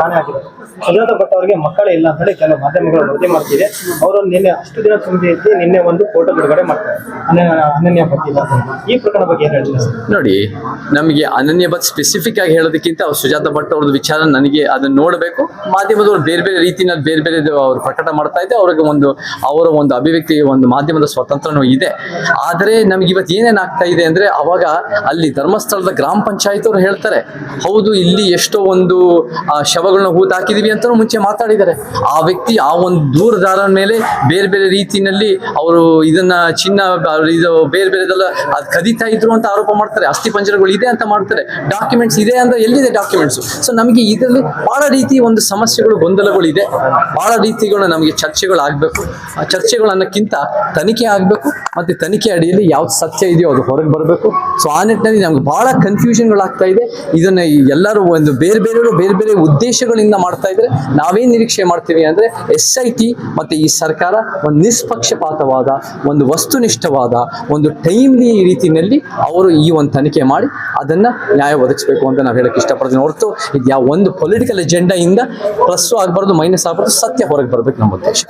ಕಾಣೆ ಆಗಿದೆ ಸುಜಾತ ಭಟ್ ಅವರಿಗೆ ಮಕ್ಕಳೇ ಇಲ್ಲ ಅಂತ ಹೇಳಿ ಕೆಲವು ಮಾಧ್ಯಮಗಳು ವರದಿ ಮಾಡ್ತಿದೆ. ಅವರು ನಿನ್ನೆ ಅಷ್ಟು ದಿನ ತುಂಬಿ ಇದ್ದು ನಿನ್ನೆ ಒಂದು ಫೋಟೋ ಬಿಡುಗಡೆ ಮಾಡ್ತಾರೆ. ಅನನ್ಯ ಭಟ್ ಇಲ್ಲ ಈ ಪ್ರಕರಣ ಬಗ್ಗೆ ಏನು ಹೇಳ್ತೀರಾ ನೋಡಿ, ನಮಗೆ ಅನನ್ಯ ಭಟ್ ಸ್ಪೆಸಿಫಿಕ್ ಆಗಿ ಹೇಳೋದಕ್ಕಿಂತ ಸುಜಾತ ಭಟ್ ಅವ್ರದ್ದು ವಿಚಾರ ನನಗೆ ಅದನ್ನ ನೋಡಬೇಕು. ಮಾಧ್ಯಮದವ್ರು ಬೇರೆ ಬೇರೆ ರೀತಿಯ ಬೇರೆ ಬೇರೆ ಅವರು ಪ್ರಕಟ ಮಾಡ್ತಾ ಇದ್ದೆ. ಅವ್ರಿಗೆ ಒಂದು, ಅವರ ಒಂದು ಅಭಿವ್ಯಕ್ತಿ, ಒಂದು ಮಾಧ್ಯಮದ ಸ್ವತಂತ್ರನೂ ಇದೆ. ಆದರೆ ನಮ್ಗೆ ಇವತ್ತು ಏನೇನ್ ಆಗ್ತಾ ಇದೆ ಅಂದ್ರೆ ಅವಾಗ ಅಲ್ಲಿ ಧರ್ಮಸ್ಥಳದ ಗ್ರಾಮ ಪಂಚಾಯತ್ ಅವ್ರು ಹೇಳ್ತಾರೆ, ಹೌದು, ಇಲ್ಲಿ ಎಷ್ಟೋ ಒಂದು ಶವಗಳನ್ನ ಹೂತ್ ಹಾಕಿದೀವಿ ಅಂತ ಮುಂಚೆ ಮಾತಾಡಿದ್ದಾರೆ ಆ ವ್ಯಕ್ತಿ ಆ ಒಂದು ದೂರದಾರ ಮೇಲೆ ಬೇರೆ ಬೇರೆ ರೀತಿಯಲ್ಲಿ ಅವರು ಇದನ್ನ ಚಿನ್ನ ಇದು ಬೇರೆ ಬೇರೆದೆಲ್ಲ ಅದು ಕದೀತಾ ಇದ್ರು ಅಂತ ಆರೋಪ ಮಾಡ್ತಾರೆ. ಅಸ್ಥಿ ಪಂಜರಗಳು ಇದೆ ಅಂತ ಮಾಡ್ತಾರೆ. ಡಾಕ್ಯುಮೆಂಟ್ಸ್ ಇದೆ ಅಂದ್ರೆ ಎಲ್ಲಿದೆ ಡಾಕ್ಯುಮೆಂಟ್ಸ್ ಸೊ ನಮಗೆ ಇದರಲ್ಲಿ ಬಹಳ ರೀತಿ ಒಂದು ಸಮಸ್ಯೆಗಳು, ಗೊಂದಲಗಳು ಇದೆ. ಬಹಳ ರೀತಿಗಳು ನಮಗೆ ಚರ್ಚೆಗಳು ಆಗಬೇಕು. ಆ ಚರ್ಚೆಗಳನ್ನಕ್ಕಿಂತ ತನಿಖೆ ಆಗಬೇಕು. ಮತ್ತೆ ತನಿಖೆ ಅಡಿಯಲ್ಲಿ ಯಾವ್ದು ಸತ್ಯ ಇದೆಯೋ ಅದು ಹೊರಗೆ ಬರಬೇಕು. ಸೊ ಆ ನಿಟ್ಟಿನಲ್ಲಿ ನಮ್ಗೆ ಬಹಳ ಕನ್ಫ್ಯೂಷನ್ಗಳಾಗ್ತಾ ಇದೆ. ಇದನ್ನ ಎಲ್ಲರೂ ಒಂದು ಬೇರೆ ಬೇರೆಯವರು ಬೇರೆ ಬೇರೆ ಉದ್ದೇಶಗಳಿಂದ ಮಾಡ್ತಾ ಇದ್ರೆ ನಾವೇನ್ ನಿರೀಕ್ಷೆ ಮಾಡ್ತೀವಿ ಅಂದ್ರೆ ಎಸ್ ಐ ಟಿ ಮತ್ತೆ ಈ ಸರ್ಕಾರ ಒಂದು ನಿಷ್ಪಕ್ಷಪಾತವಾದ, ಒಂದು ವಸ್ತುನಿಷ್ಠವಾದ, ಒಂದು ಟೈಮ್ಲಿ ರೀತಿಯಲ್ಲಿ ಅವರು ಈ ಒಂದು ತನಿಖೆ ಮಾಡಿ ಅದನ್ನ ನ್ಯಾಯ ಒದಗಿಸಬೇಕು ಅಂತ ನಾವು ಹೇಳಕ್ ಇಷ್ಟಪಡ್ತೀನಿ. ಹೊರತು ಇದು ಯಾವ ಒಂದು ಪೊಲಿಟಿಕಲ್ ಇಂದ ಪ್ಲಸ್ ಆಗಬಾರ್ದು ಮೈನಸ್ ಆಗಬಾರ್ದು, ಸತ್ಯ ಹೊರಗೆ ಬರ್ಬೇಕು ನಮ್ಮ ಉದ್ದೇಶ.